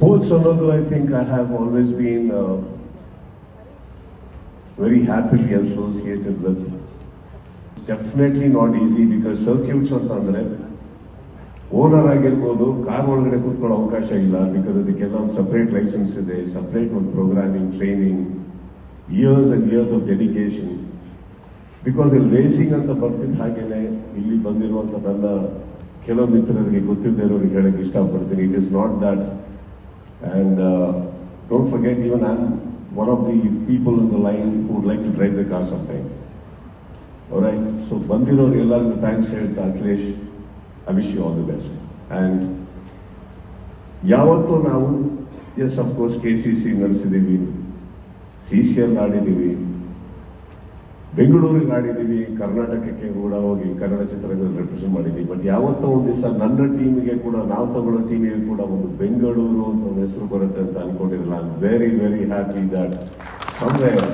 Sports ಅನ್ನೋದು I think I have always been very happily associated with definitely not easy because circuits ಅಂತ ಅಂದ್ರೆ owner ಆಗಿರ್ಬೋದು car ಒಳಗಡೆ ಕೂತ್ಕೊಳ್ಳೋ ಅವಕಾಶ ಇಲ್ಲ ಬಿಕಾಸ್ ಅದಕ್ಕೆಲ್ಲ ಒಂದು ಸಪ್ರೇಟ್ ಲೈಸೆನ್ಸ್ ಇದೆ ಸಪ್ರೇಟ್ ಒಂದು programming training years and years of dedication because ಇಲ್ಲಿ ರೇಸಿಂಗ್ ಅಂತ ಬರ್ತಿದ್ದ ಹಾಗೇನೆ, ಇಲ್ಲಿ ಬಂದಿರುವಂತ ನನ್ನ ಕೆಲವು ಮಿತ್ರರಿಗೆ ಗೊತ್ತಿಲ್ಲದೆ ಇರೋರಿಗೆ ಹೇಳಕ್ಕೆ ಇಷ್ಟಪಡ್ತೀನಿ. It is not that and don't forget even I one of the people in the line would like to drive the car some time right so ಬಂದಿರೋರು ಎಲ್ಲರಿಗೂ ಥ್ಯಾಂಕ್ಸ್ ಹೇಳ್ತಾ Akhilesh I wish you all the best and ಯಾವತ್ತೂ ನಾವು yes of course K C C ನಡೆಸಿದ್ದೀವಿ C C ಬೆಂಗಳೂರಿಗೆ ಆಡಿದ್ದೀವಿ, ಕರ್ನಾಟಕಕ್ಕೆ ಕೂಡ ಹೋಗಿ ಕನ್ನಡ ಚಿತ್ರರಂಗದಲ್ಲಿ ರೆಪ್ರೆಸೆಂಟ್ ಮಾಡಿದ್ದೀವಿ. ಬಟ್ ಯಾವತ್ತೋ ಒಂದು ದಿವಸ ನನ್ನ ಟೀಮಿಗೆ ಕೂಡ, ನಾವು ತಗೊಳ್ಳೋ ಟೀಮಿಗೆ ಕೂಡ ಒಂದು ಬೆಂಗಳೂರು ಅಂತ ಒಂದು ಹೆಸರು ಬರುತ್ತೆ ಅಂತ ಅನ್ಕೊಂಡಿರಲ್ಲ. I very very happy that somewhere